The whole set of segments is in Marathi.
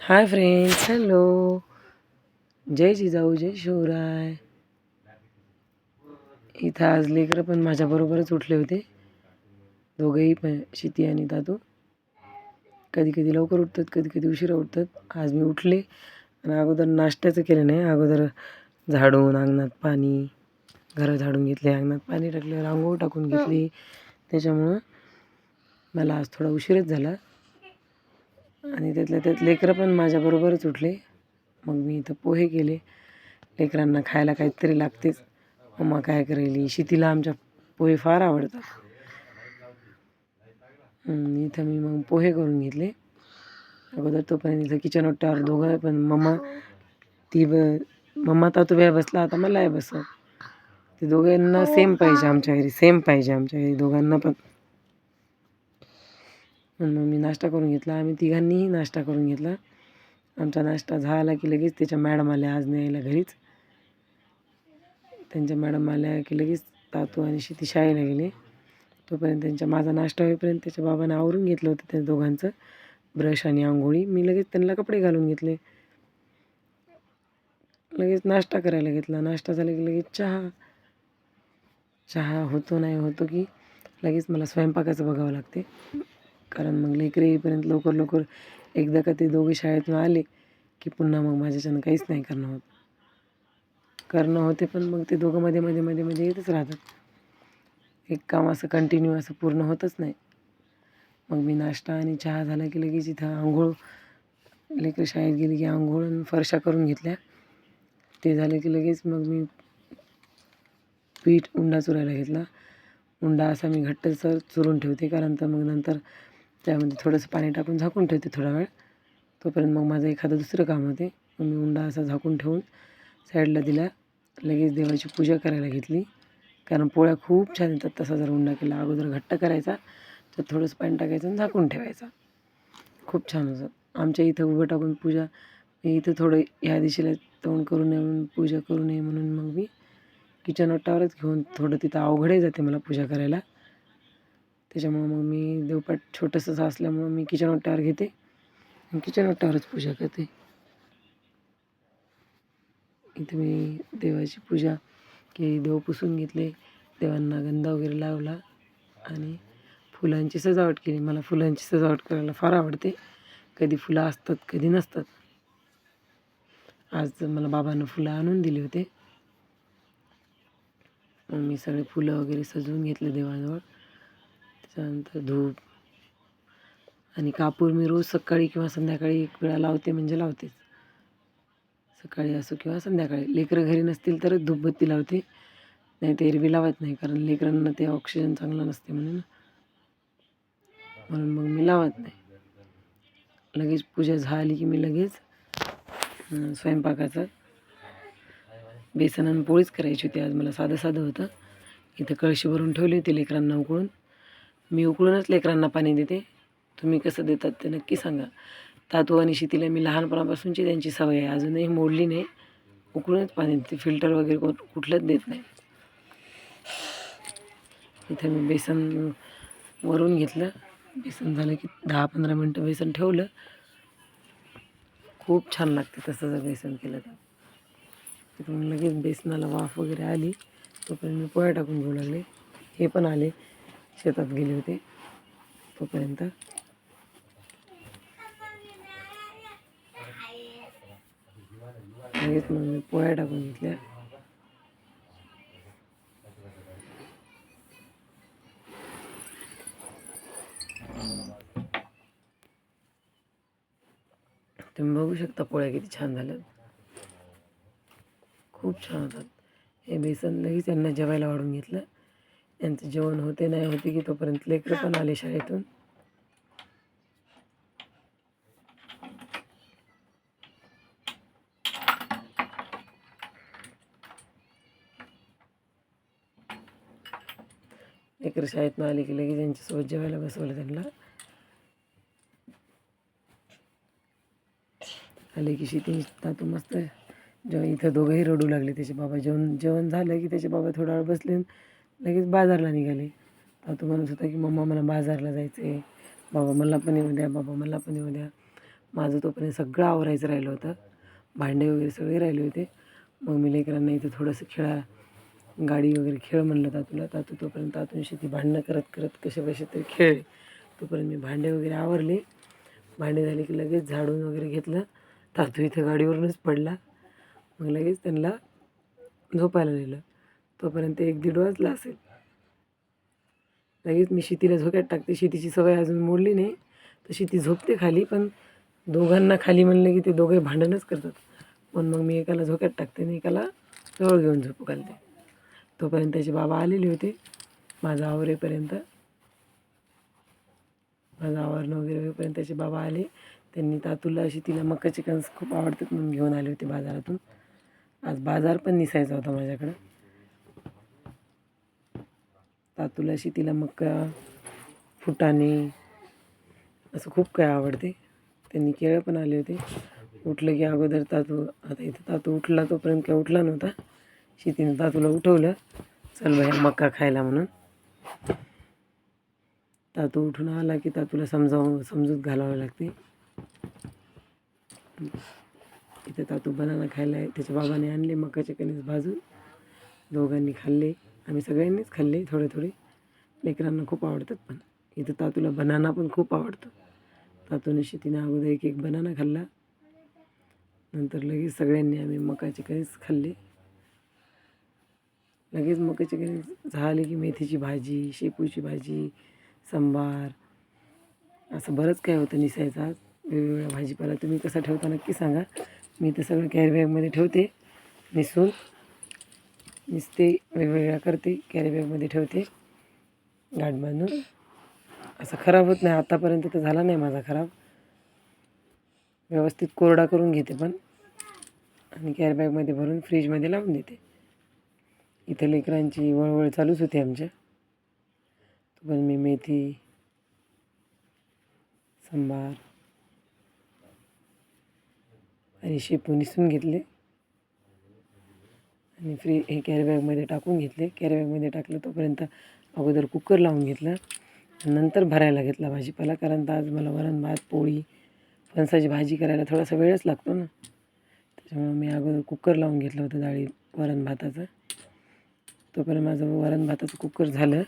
हाय फ्रेंड्स हॅलो जय जिजाऊ जय शिवराय. इथं आज लेकरं पण माझ्याबरोबरच उठले होते. दोघेही पण शिती आणि दादू. कधी कधी लवकर उठतात कधी कधी उशिरा उठतात. आज मी उठले आणि अगोदर नाश्त्याचं केलं नाही. अगोदर झाडून अंगणात पाणी घरं झाडून घेतले. अंगणात पाणी टाकले रांगोळ टाकून घेतली. त्याच्यामुळं मला आज थोडा उशीरच झाला. आणि त्यातल्या त्यात लेकरं पण माझ्याबरोबरच उठले. मग मी इथं पोहे केले. लेकरांना खायला काहीतरी लागतेच. मम्मा काय करेली? शेतीला आमच्या पोहे फार आवडतात. इथं मी मग पोहे करून घेतले. अगोदर तोपर्यंत इथं किचन ओट्यावर दोघं पण मम्मा ती ब मम्मा तातू बसला आता मलाही बसव ते दोघांना सेम पाहिजे आमच्या घरी सेम पाहिजे आमच्या घरी दोघांना पण. मग मी नाश्ता करून घेतला. आम्ही तिघांनीही नाश्ता करून घेतला. आमचा नाश्ता झाला की लगेच त्याच्या मॅडम आल्या आज न्यायला घरीच. त्यांच्या मॅडम आल्या की लगेच तातू आणि शेती शाळेला गेले. तोपर्यंत त्यांच्या माझा नाश्ता होईपर्यंत त्याच्या बाबाने आवरून घेतलं होतं त्या दोघांचं. ब्रश आणि आंघोळी. मी लगेच त्यांना कपडे घालून घेतले. लगेच नाश्ता करायला घेतला. नाश्ता झाला की लगेच चहा. चहा होतो नाही होतो की लगेच मला स्वयंपाकाचं बघावं लागते. कारण मग लेकरं येईपर्यंत लवकर लवकर एकदा का ते दोघे शाळेतून आले की पुन्हा मग माझ्याच्यानं काहीच नाही करणं होत. करणं होते पण मग ते दोघं मध्ये मध्ये मध्ये मध्ये येतच राहतात. एक काम असं कंटिन्यू असं पूर्ण होतच नाही. मग मी नाश्ता आणि चहा झाला की लगेच इथं आंघोळ लेकरं शाळेत गेली की आंघोळ आणि फरशा करून घेतल्या. ते झालं की लगेच मग मी पीठ उंडा चुरायला घेतला. उंडा असा मी घट्टसर चुरून ठेवते कारण तर मग नंतर त्यामध्ये थोडंसं पाणी टाकून झाकून ठेवते थोडा वेळ. तोपर्यंत मग माझं एखादं दुसरं काम होते. मग मी उंडा असा झाकून ठेवून साईडला दिला. लगेच देवाची पूजा करायला घेतली. कारण पोळ्या खूप छान येतात. तसा जर उंडा केला अगोदर घट्ट करायचा तर थोडंसं पाणी टाकायचं आणि झाकून ठेवायचा. खूप छान होतं आमच्या इथं उभं टाकून पूजा मी इथं थोडं ह्या दिशेला तोंड करू नये म्हणून पूजा करू नये म्हणून मग मी किचन ओट्यावरच घेऊन थोडं तिथं अवघडही जाते मला पूजा करायला. त्याच्यामुळं मग मी देवपाट छोटंसं असल्यामुळं मी किचन ओट्यावर घेते. आणि किचन ओट्यावरच पूजा करते. इथे मी देवाची पूजा की देव पुसून घेतले देवांना गंधा वगैरे लावला आणि फुलांची सजावट केली. मला फुलांची सजावट करायला फार आवडते. कधी फुलं असतात कधी नसतात. आज मला बाबांना फुलं आणून दिले होते. मग मी सगळे फुलं वगैरे सजवून घेतले देवाजवळ. त्याच्यानंतर धूप. आणि कापूर मी रोज सकाळी किंवा संध्याकाळी एक वेळा लावते म्हणजे लावतेच. सकाळी असो किंवा संध्याकाळी. लेकरं घरी नसतील तरच धूपबत्ती लावते. नाही ते एरवी लावत नाही कारण लेकरांना ते ऑक्सिजन चांगलं नसते म्हणून. म्हणून मग मी लावत नाही. लगेच पूजा झाली की मी लगेच स्वयंपाकाचं बेसन आणि पोळीच करायची होती. आज मला साधं साधं होतं. इथं कळशी भरून ठेवली होती लेकरांना उकळून. मी उकळूनच लेकरांना पाणी देते. तुम्ही कसं देतात ते नक्की सांगा. तातू आणि शेतीला मी लहानपणापासूनची त्यांची सवय आहे. अजूनही मोडली नाही. उकळूनच पाणी देते. फिल्टर वगैरे कोण कुठलंच देत नाही. इथे मी बेसन वरून घेतलं. बेसन झालं की दहा पंधरा मिनटं बेसन ठेवलं. खूप छान लागते तसं जर बेसन केलं तर. तिकडून लगेच बेसनाला वाफ वगैरे आली. तोपर्यंत मी पोळ्या टाकून घेऊ लागले. हे पण आले. शेतात गेले होते. तोपर्यंत. लगेच मग मी पोळ्या टाकून घेतल्या. तुम्ही बघू शकता पोळ्या किती छान झाल्या खूप छान होतात. हे बेसन लगेच यांना जेवायला वाढून घेतलं. यांचं जेवण होते नाही होते की तोपर्यंत लेकरं पण आले शाळेतून. लेकरं शाळेत आले की लगेच यांच्यासोबत जेवायला बसवलं त्यांना. आले की शेती तातू मस्त. जेव्हा इथं दोघंही रडू लागले त्याचे बाबा जेवण जेवण झालं की त्याचे बाबा थोडा वेळ बसले. आणि लगेच बाजारला निघाले. तातू म्हणत होता की मम्मा मला बाजारला जायचं आहे बाबा मला पण येऊ द्या. बाबा मला पण येऊ द्या. माझं तोपर्यंत सगळं आवरायचं राहिलं होतं. भांडे वगैरे सगळे राहिले होते. मग मी लेकरांना इथं थोडंसं खेळा गाडी वगैरे खेळ म्हणलं तातूला तातू तोपर्यंत तातूंशी ती भांडणं करत करत कसे पैसे तरी खेळले. तोपर्यंत मी भांडे वगैरे आवरले. भांडे झाले की लगेच झाडून वगैरे घेतलं. तातू इथं गाडीवरूनच पडला. मग लगेच त्यांना झोपायला नेलं. तोपर्यंत एक दीड वाजला असेल. लगेच मी शेतीला झोक्यात टाकते. शेतीची सवय अजून मोडली नाही. तशी ती झोपते खाली पण दोघांना खाली म्हणलं की ते दोघे भांडणच करतात. पण मग मी एकाला झोक्यात टाकते आणि एकाला जवळ घेऊन झोपू घालते. तोपर्यंत त्याचे बाबा आलेले होते. माझा आवरेपर्यंत माझं आवरणं वगैरे होईपर्यंत त्याचे बाबा आले. त्यांनी तातूला अशी तिला मक्का चिकन्स खूप आवडतात म्हणून घेऊन आले होते बाजारातून. आज बाजार पण निसायचा होता माझ्याकडं. तातूला अशी तिला मका फुटाणे असं खूप काय आवडते. त्यांनी केळं पण आले होते. उठलं की अगोदर तातू आता इथं तातू उठला तोपर्यंत काय उठला नव्हता. शेतीनं तातूला उठवलं. चल बाहेर मका खायला म्हणून. तातू उठून आला की तातूला समजावून समजूत घालावं लागते. इथं तातू बनाना खायला आहे. त्याच्या बाबाने आणले मकाचे कणीस भाजून. दोघांनी खाल्ले. आम्ही सगळ्यांनीच खाल्ले थोडे थोडे. लेकरांना खूप आवडतात पण. इथं तातूला बनाना पण खूप आवडतो. तातूने शेतीने अगोदर एक एक बनाना खाल्ला. नंतर लगेच सगळ्यांनी आम्ही मकाचे कणीस खाल्ले. लगेच मकाचे कणीस झाले की मेथीची भाजी शेपूची भाजी सांबार. असं बरंच काय होतं निसायचं आज. वेगवेगळ्या भाजीपाला तुम्ही कसा ठेवता नक्की सांगा. मी तर सगळं कॅरीबॅगमध्ये ठेवते. निसून. निसते वेगवेगळ्या करते कॅरीबॅगमध्ये ठेवते. गाठ बांधून. असं खराब होत नाही आतापर्यंत तर झाला नाही माझा खराब. व्यवस्थित कोरडा करून घेते पण. आणि कॅरीबॅगमध्ये भरून फ्रीजमध्ये लावून देते. इथे लेकरांची वळवळ चालूच होती आमच्या. पण मी मेथी सांबार आणि शेपू निसून घेतले. आणि फ्री हे कॅरीबॅगमध्ये टाकून घेतले. कॅरीबॅगमध्ये टाकलं तोपर्यंत अगोदर कुकर लावून घेतलं. नंतर भरायला घेतला भाजीपाला कारण तर आज मला वरण भात पोळी फणसाची भाजी करायला थोडासा वेळच लागतो ना. त्याच्यामुळं मी अगोदर कुकर लावून घेतलं होतं डाळी वरण भाताचं. तोपर्यंत माझं वरण भाताचं कुकर झालं.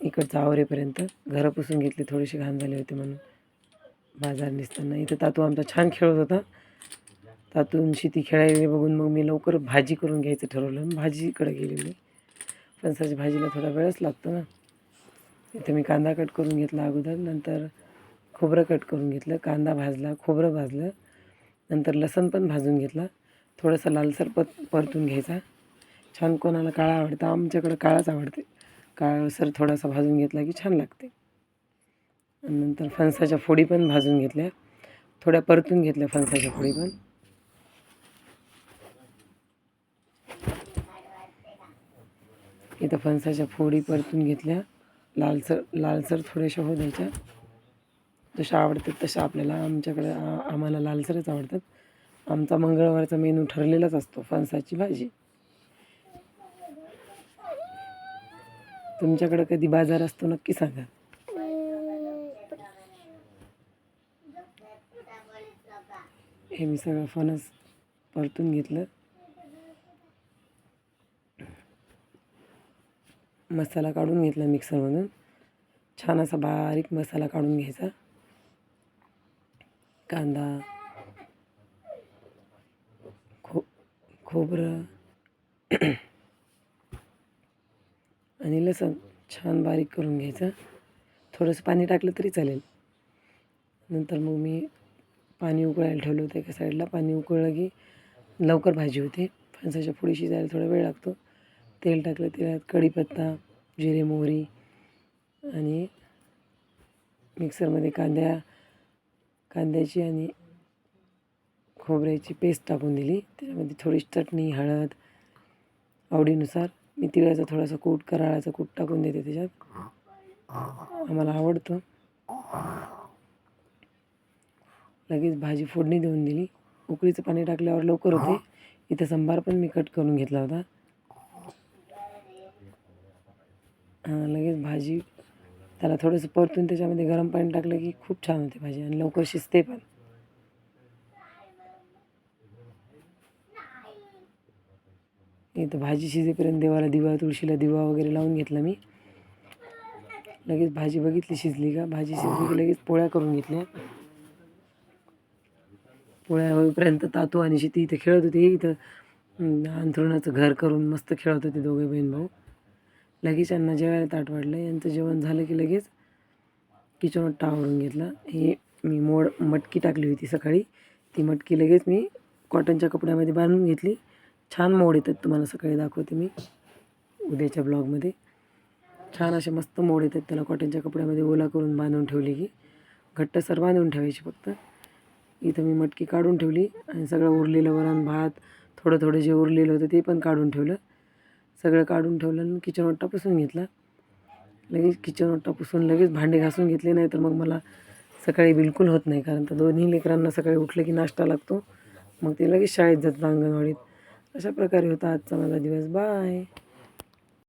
इकडचं आवरेपर्यंत घरं पुसून घेतली थोडीशी घाण झाली होती म्हणून. बाजार निसताना इथं तातू आमचा छान खेळत होता. त्यातून शेती खेळायला बघून मग मी लवकर भाजी करून घ्यायचं ठरवलं भाजीकडे गेली मी फणसाची भाजीला थोडा वेळच लागतो ना. इथं मी कांदा कट करून घेतला अगोदर नंतर खोबरं कट करून घेतलं कांदा भाजला खोबरं भाजलं नंतर लसण पण भाजून घेतला. थोडंसं लालसर पत परतून घ्यायचा. छान कोणाला काळा आवडतं आमच्याकडं काळाच आवडते. काळसर थोडासा भाजून घेतला की छान लागते. आणि नंतर फणसाच्या फोडी पण भाजून घेतल्या. थोड्या परतून घेतल्या फणसाच्या फोडी पण. इथं फणसाच्या फोडी परतून घेतल्या. लालसर लालसर थोड्याशा होऊ द्यायच्या. जशा आवडतात तशा आपल्याला आमच्याकडे आम्हाला लालसरच आवडतात. आमचा मंगळवारचा मेनू ठरलेलाच असतो फणसाची भाजी. तुमच्याकडे कधी बाजार असतो नक्की सांगा. हे मी सगळं फणस परतून घेतलं. मसाला काढून घेतला मिक्सरमधून. छान असा बारीक मसाला काढून घ्यायचा. कांदा खो खोबरं आणि लसण छान बारीक करून घ्यायचं. थोडंसं पाणी टाकलं तरी चालेल. नंतर मग मी पाणी उकळायला ठेवलं होतं एका साईडला. पाणी उकळलं की लवकर भाजी होते. फणसाच्या फोडी शिजायला थोडा वेळ लागतो. तेल टाकलं तेलात कढीपत्ता जिरे मोहरी आणि मिक्सरमध्ये कांद्या कांद्याची आणि खोबऱ्याची पेस्ट टाकून दिली. त्याच्यामध्ये थोडी चटणी हळद आवडीनुसार. मी तिळाचा थोडासा कूट कराळाचा कूट टाकून देते त्याच्यात. आम्हाला आवडतं. लगेच भाजी फोडणी देऊन दिली. उकळीचं पाणी टाकल्यावर लवकर होते. इथं संभार पण मी कट करून घेतला होता. लगेच भाजी त्याला थोडंसं परतून त्याच्यामध्ये गरम पाणी टाकलं की खूप छान होते भाजी आणि लवकर शिजते पण. इथं भाजी शिजेपर्यंत देवाला दिवा तुळशीला दिवा वगैरे लावून घेतला मी. लगेच भाजी बघितली शिजली का? भाजी शिजली की लगेच पोळ्या करून घेतल्या. पोळ्या होईपर्यंत तातू आणि शेती इथं खेळत होते. इथं अंथरुणाचं घर करून मस्त खेळत होते दोघे बहीण भाऊ. लगेच यांना जेवायला ताट वाढलं. यांचं जेवण झालं की लगेच किचन टावरून घेतला. हे मी मोड मटकी टाकली होती सकाळी. ती मटकी लगेच मी कॉटनच्या कपड्यामध्ये बांधून घेतली. छान मोड येतात तुम्हाला सकाळी दाखवते मी उद्याच्या ब्लॉगमध्ये. छान असे मस्त मोड येतात त्याला कॉटनच्या कपड्यामध्ये ओला करून बांधून ठेवली की. घट्टसर बांधून ठेवायची फक्त. इथं मी मटकी काढून ठेवली आणि सगळं उरलेलं वरण भात थोडं थोडं जे उरलेलं होतं ते पण काढून ठेवलं. सगळं काढून ठेवलं आणि किचन ओट्टा पुसून घेतला. लगेच किचन ओट्टा पुसून लगेच भांडे घासून घेतले नाही तर मग मला सकाळी बिलकुल होत नाही कारण तर दोन्ही लेकरांना सकाळी उठलं की नाश्ता लागतो. मग ते लगेच शाळेत जातात अंगणवाडीत. अशा प्रकारे होता आजचा माझा दिवस. बाय.